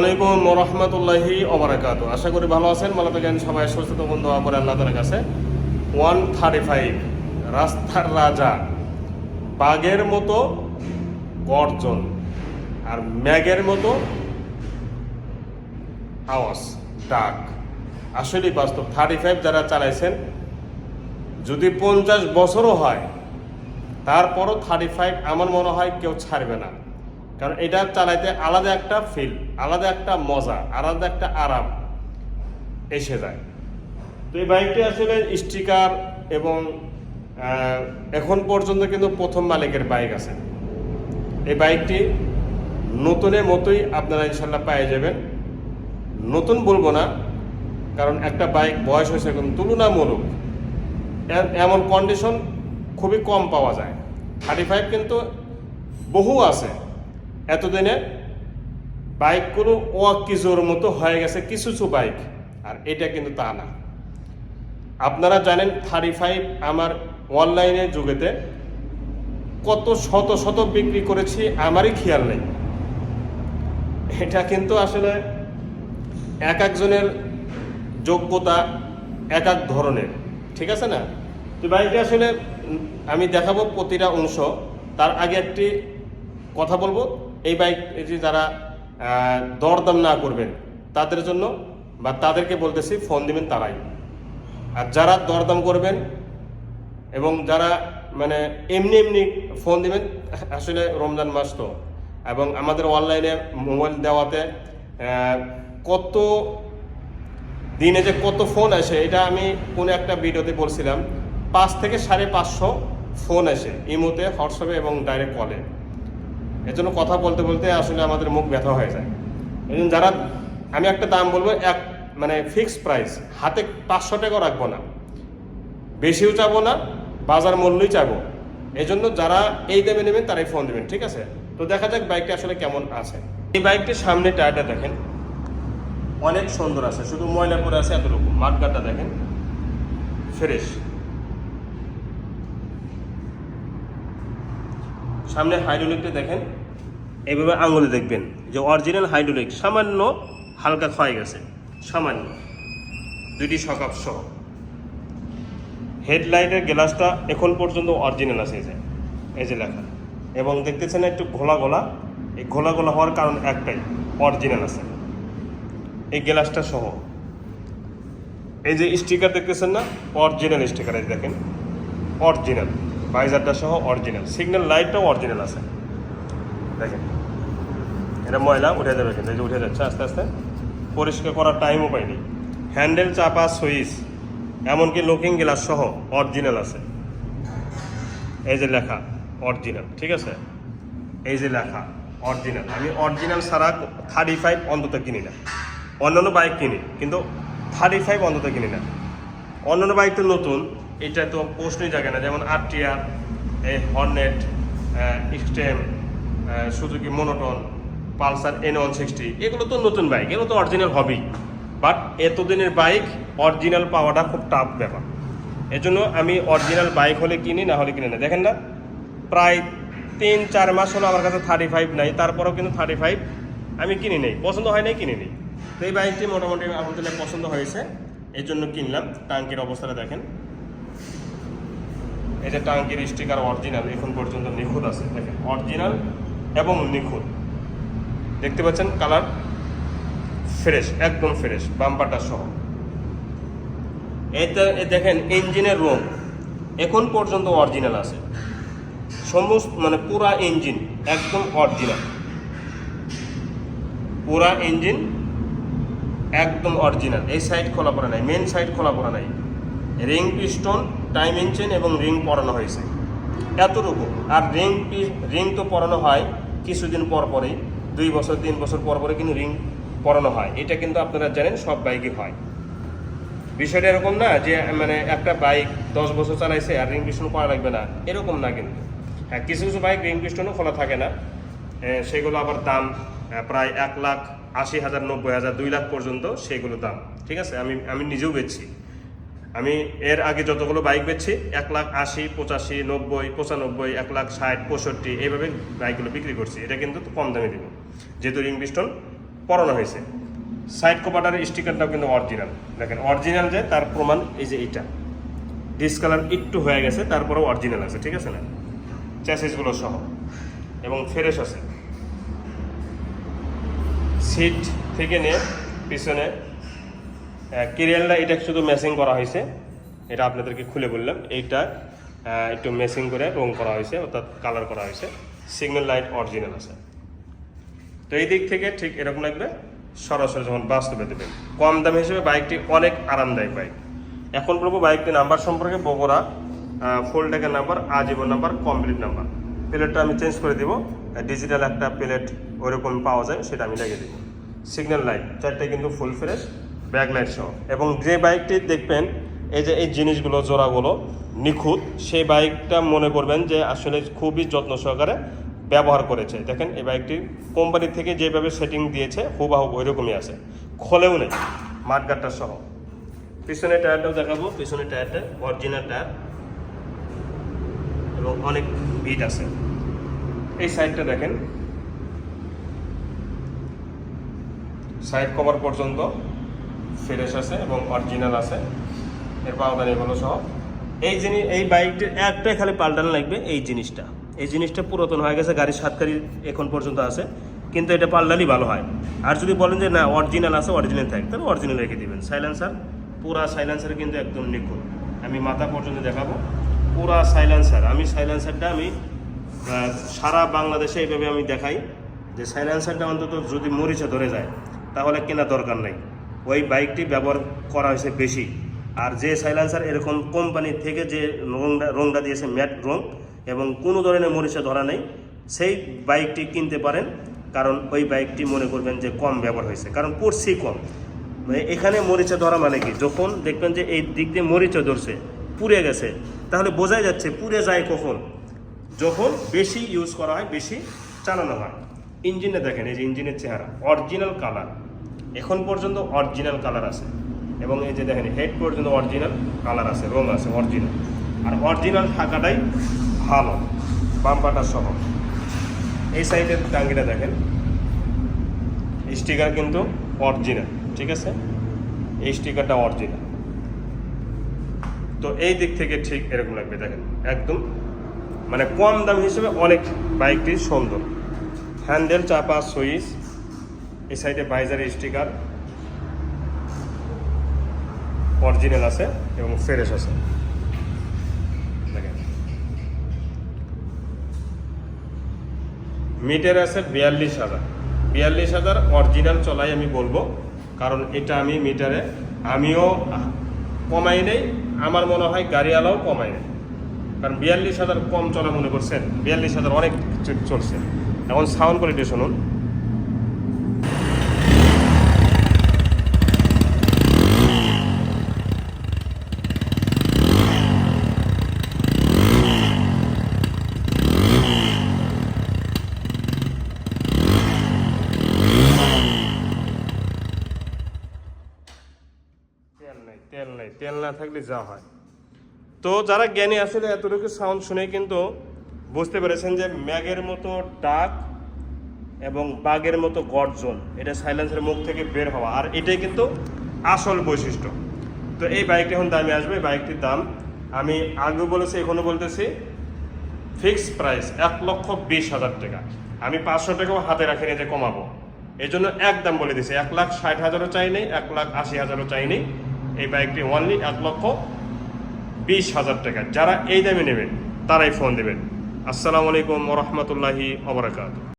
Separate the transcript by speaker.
Speaker 1: আসসালামাইকুম রহমতুল্লাহি ওবরাকাত। আশা করি ভালো আছেন, ভালো থাকেন সবাই, সুস্থ বন্ধু করে আল্লাহ কাছে। ওয়ান থার্টি ফাইভ রাস্তার রাজা, বাঘের মতো গর্জন আর ম্যাগের মতো আওয়াজ, ডাক। আসলেই বাস্তব থার্টি ফাইভ যারা চালাইছেন, যদি পঞ্চাশ বছরও হয়, তারপরও থার্টি ফাইভ আমার মনে হয় কেউ ছাড়বে না। কারণ এটা চালাইতে আলাদা একটা ফিল আলাদা একটা মজা, আলাদা একটা আরাম এসে যায়। তো এই বাইকটি আসলে স্টিকার এবং এখন পর্যন্ত কিন্তু প্রথম মালিকের বাইক আছে। এই বাইকটি নতুনের মতোই আপনারা ইনশাল্লাহ পেয়ে যাবেন। নতুন বলব না, কারণ একটা বাইক বয়স হয়েছে এখন তুলনামূলক। এমন কন্ডিশন খুবই কম পাওয়া যায়। থার্টি ফাইভ কিন্তু বহু আছে। এতদিনে বাইকগুলো ও কিছুর মতো হয়ে গেছে কিছু কিছু বাইক। আর এটা কিন্তু তা না। আপনারা জানেন থার্টি ফাইভ আমার অনলাইনে যুগেতে কত শত শত বিক্রি করেছি, আমারই খেয়াল নেই। এটা কিন্তু আসলে এক একজনের যোগ্যতা এক এক ধরনের, ঠিক আছে না? তো বাইকটা আসলে আমি দেখাবো প্রতিটা অংশ। তার আগে একটি কথা বলব। এই বাইক যে যারা দরদাম না করবেন, তাদের জন্য বা তাদেরকে বলতেছি ফোন দিবেন তারাই। আর যারা দরদাম করবেন এবং যারা মানে এমনি এমনি ফোন দিবেন, আসলে রমজান মাস তো। এবং আমাদের অনলাইনে মোবাইল দেওয়াতে কত দিনে যে কত ফোন আসে, এটা আমি কোনো একটা ভিডিওতে বলছিলাম, পাঁচ থেকে সাড়ে পাঁচশো ফোন আসে ইমোতে, হোয়াটসঅ্যাপে এবং ডাইরেক্ট কলে এজন্য কথা বলতে বলতে আসলে আমাদের মুখ ব্যথা হয়ে যায়। এই যারা, আমি একটা দাম বলব, এক মানে ফিক্স প্রাইস হাতে পাঁচশো টাকাও রাখব না। বেশিও চাবো না, বাজার মূল্যই চাবো। এই জন্য যারা এই দামে নেবেন, তারাই ফোন দেবেন, ঠিক আছে? তো দেখা যাক বাইকটা আসলে কেমন আছে। এই বাইকটির সামনে টায়ারটা দেখেন। অনেক সুন্দর আছে, শুধু ময়লা পরে আছে এতটুকু। মাঠগাটটা দেখেন। ফ্রেশ সামনে হাইড্রোলিকটা দেখেন। এইভাবে আঙুলে দেখবেন যে অরিজিনাল হাইড্রোলিক সামান্য হালকা ক্ষয় গেছে, সামান্য। দুইটি সকাপ সহ। হেডলাইটের গ্লাসটা এখন পর্যন্ত অরিজিনাল আছে এই যে এই যে লেখা। এবং দেখতেছেন একটু ঘোলা গোলা এই ঘোলা গোলা হওয়ার কারণ একটাই অরিজিনাল আছে। এই গ্লাসটা সহ। এই যে স্টিকার দেখতেছেন না অরিজিনাল স্টিকার এই দেখেন অরিজিনাল ভাইজারটা সহ অরিজিনাল সিগন্যাল লাইটটাও অরিজিনাল আছে। দেখেন। এটা ময়লা উঠে যাবে কিন্তু এই যে উঠে যাচ্ছে আস্তে আস্তে। পরিষ্কার করার টাইমও পাইনি। হ্যান্ডেল চাপা, সুইচ, এমনকি লুকিং গ্লাস সহ অরিজিনাল আছে। এই যে লেখা অরিজিনাল ঠিক আছে? এই যে লেখা অরিজিনাল আমি অরিজিনাল ছাড়া থার্টি ফাইভ অন্তত কিনি না। অন্যান্য বাইক কিনি, কিন্তু থার্টি ফাইভ অন্তত কিনি না। অন্যান্য বাইক তো নতুন এটা তো প্রশ্নই জাগে না, যেমন আর টিআর এই হর্নেট স্টেম সুজুকি মোনোটন পালসার এন ওয়ান সিক্সটি এগুলো তো নতুন বাইক এগুলো তো অরিজিনাল হবেই বাট এতদিনের বাইক অরিজিনাল পাওয়াটা খুব টাফ ব্যাপার। এজন্য আমি অরিজিনাল বাইক হলে কিনি, না হলে কিনি না। দেখেন না, প্রায় তিন চার মাস হলো আমার কাছে থার্টি ফাইভ নাই, তারপরেও কিন্তু থার্টি ফাইভ আমি কিনি নেই, পছন্দ হয় নাই, কিনে নেই। তো এই বাইকটি মোটামুটি আলহামদুলিল্লাহ পছন্দ হয়েছে এই জন্য কিনলাম, টাঙ্কির অবস্থাটা দেখেন। এই যে টাঙ্কির স্টিকার অরিজিনাল এখন পর্যন্ত নিখুঁত আছে। দেখেন অরিজিনাল এবং নিখুঁত। দেখতে পাচ্ছেন কালার ফ্রেশ একদম ফ্রেশ বাম্পারটা সহ। এতে দেখেন ইঞ্জিনের রোম এখন পর্যন্ত অরিজিনাল আছে। সমস্ত মানে পুরা ইঞ্জিন একদম অরিজিনাল পুরা ইঞ্জিন একদম অরিজিনাল এই সাইড খোলা পড়া নাই মেন সাইড খোলা পড়া নাই। রিং পিস্টন টাইম ইঞ্জিন এবং রিং পরানো হয়েছে। এতটুকু। আর রিং রিং তো পরানো হয় কিছুদিন পর পরেই। দুই বছর, তিন বছর পর পরে কিন্তু রিং পরানো হয়। এটা কিন্তু আপনারা জানেন, সব বাইকে হয়। বিষয়টা এরকম না যে মানে একটা বাইক দশ বছর চালাইছে আর রিং পিস্টন করা লাগবে না। এরকম না কিন্তু। হ্যাঁ কিছু কিছু বাইক রিং পিস্টনও খোলা থাকে না। সেগুলো আবার দাম প্রায় এক লাখ আশি হাজার, নব্বই হাজার, দুই লাখ পর্যন্ত সেগুলো দাম। ঠিক আছে? আমি আমি নিজেও বেচছি। আমি এর আগে যতগুলো বাইক বেচছি, এক লাখ আশি, পঁচাশি, নব্বই, পঁচানব্বই, এক লাখ ষাট, পঁয়ষট্টি, এইভাবে বাইকগুলো বিক্রি করছি। এটা কিন্তু কম দামে দিব। যেহেতু রিং পিস্টন পরানো হয়েছে। সাইড কভারটার স্টিকারটাও কিন্তু অরিজিনাল। দেখেন, অরিজিনাল যে, তার প্রমাণ এই যে এইটা। ডিসকালার একটু হয়ে গেছে, তারপরেও অরিজিনাল আছে, ঠিক আছে না? চ্যাসিসগুলো সহ। এবং ফ্রেশ আছে। সিট থেকে নিয়ে পিছনে কেরিয়ালটা এটা শুধু ম্যাচিং করা হয়েছে। এটা আপনাদেরকে খুলে বললাম। এইটা একটু ম্যাচিং করে রং করা হয়েছে, অর্থাৎ কালার করা হয়েছে। সিগন্যাল লাইট অরিজিনাল আছে। তো এই দিক থেকে ঠিক এরকম লাগবে। সরাসরি যখন বাস্তবে দেবেন। কম দাম হিসেবে বাইকটি অনেক আরামদায়ক বাইক এখন বলব বাইকটি নাম্বার সম্পর্কে বগুড়া ফুল ট্যাগের নাম্বার আজীবন নাম্বার কমপ্লিট নাম্বার প্লেটটা আমি চেঞ্জ করে দিব। ডিজিটাল একটা প্লেট ওইরকম পাওয়া যায়, সেটা আমি লাগিয়ে দিব। সিগন্যাল লাইট চারটে কিন্তু ফুল ফ্রেশ ব্যাক লাইট সহ। এবং যে বাইকটি দেখবেন, এই যে এই জিনিসগুলো, জোড়াগুলো নিখুঁত, সেই বাইকটা মনে করবেন যে আসলে খুবই যত্ন সহকারে ব্যবহার করেছে। দেখেন, এই বাইকটি কোম্পানি থেকে যেভাবে সেটিং দিয়েছে, হুবাহু ওইরকমই আছে। খোলেও নেই মাঠগাটটা সহ। পিছনে টায়ারটাও দেখাবো। পিছনে টায়ারটা অরিজিনাল টায়ার। এবং অনেক বিট আছে। এই সাইডটা দেখেন। সাইড কভার পর্যন্ত ফ্রেশ আছে এবং অরিজিনাল আছে। এর পাওদানি এগুলো সহ। এই জিনিস এই বাইকটির একটাই খালি পাল্টানো লাগবে এই জিনিসটা। এই জিনিসটা পুরাতন হয়ে গেছে, গাড়ির সাতকারি এখন পর্যন্ত আছে, কিন্তু এটা পাল্টালেই ভালো হয়। আর যদি বলেন যে না অরিজিনাল আছে অরিজিনাল থাকে, তাহলে অরিজিনাল রেখে দিবেন। সাইলেন্সার পুরা সাইলেন্সার কিন্তু একদম নিখুঁত। আমি মাথা পর্যন্ত দেখাবো। পুরা সাইলেন্সার আমি সাইলেন্সারটা আমি সারা বাংলাদেশে এইভাবে আমি দেখাই। যে সাইলেন্সারটা অন্তত যদি মরিচা ধরে যায়, তাহলে কেনা দরকার নেই। ওই বাইকটি ব্যবহার করা হয়েছে বেশি। আর যে সাইলেন্সার এরকম কোম্পানি থেকে যে রংটা রংটা দিয়েছে ম্যাট রং এবং কোনো ধরনের মরিচা ধরা নেই, সেই বাইকটি কিনতে পারেন। কারণ ওই বাইকটি মনে করবেন যে কম ব্যবহার হয়েছে, কারণ পড়ছি কম। মানে এখানে মরিচা ধরা মানে কি? যখন দেখবেন যে এই দিক দিয়ে মরিচা ধরছে, পুড়ে গেছে, তাহলে বোঝাই যাচ্ছে পুড়ে যায় কখন? যখন বেশি ইউজ করা হয়, বেশি চালানো হয়। ইঞ্জিনে দেখেন, এই যে ইঞ্জিনের চেহারা অরিজিনাল কালার এখন পর্যন্ত অরিজিনাল কালার আছে। এবং এই যে দেখেন হেড পর্যন্ত অরিজিনাল কালার আছে রং আছে অরিজিনাল আর অরিজিনাল থাকাটাই ভালো বাম্পাটা সহ। এই সাইডের টাঙ্গিটা দেখেন স্টিকার কিন্তু অরিজিনাল ঠিক আছে? এই স্টিকারটা অরিজিনাল তো এই দিক থেকে ঠিক এরকম লাগবে, দেখেন, একদম মানে কম দাম হিসেবে অনেক বাইকটি সুন্দর। হ্যান্ডেল চাপা, সুইচ এই সাইডে বাইজার স্টিকার অরিজিনাল আছে এবং ফ্রেশ আছে। মিটার আছে বিয়াল্লিশ হাজার। বিয়াল্লিশ হাজার অরিজিনাল চলাই আমি বলব, কারণ এটা আমি মিটারে, আমিও কমাই নেই, আমার মনে হয় গাড়িওয়ালাও কমাই নেই। কারণ বিয়াল্লিশ হাজার কম চলা মনে করছেন, বিয়াল্লিশ হাজার অনেক চলছে। এখন সাউন্ড কোয়ালিটি শুনুন তেল নাই তেল নাই তেল না থাকলে যা হয়। তো যারা জ্ঞানী আসলে এতটুকু সাউন্ড শুনে কিন্তু বুঝতে পেরেছেন যে ম্যাগের মতো ডাক এবং বাঘের মতো গর্জন, এটা সাইলেন্সের মুখ থেকে বের হওয়া, আর এটাই কিন্তু আসল বৈশিষ্ট্য। তো এই বাইকটি এখন দামে আসবে বাইকটির দাম আমি আগেও বলেছি, এখনও বলতেছি ফিক্স প্রাইস এক লক্ষ বিশ হাজার টাকা। আমি পাঁচশো টাকাও হাতে রাখি যে কমাবো। এই জন্য একদম বলে দিছি, এক লাখ ষাট হাজারও চাই নেই এক লাখ আশি হাজারও চাই নেই এই বাইকটি অনলি এক লক্ষ বিশ হাজার টাকা। যারা এই দামে নেবেন, তারাই ফোন দেবেন। আসসালামু আলাইকুম রহমতুল্লাহি অবরাকাত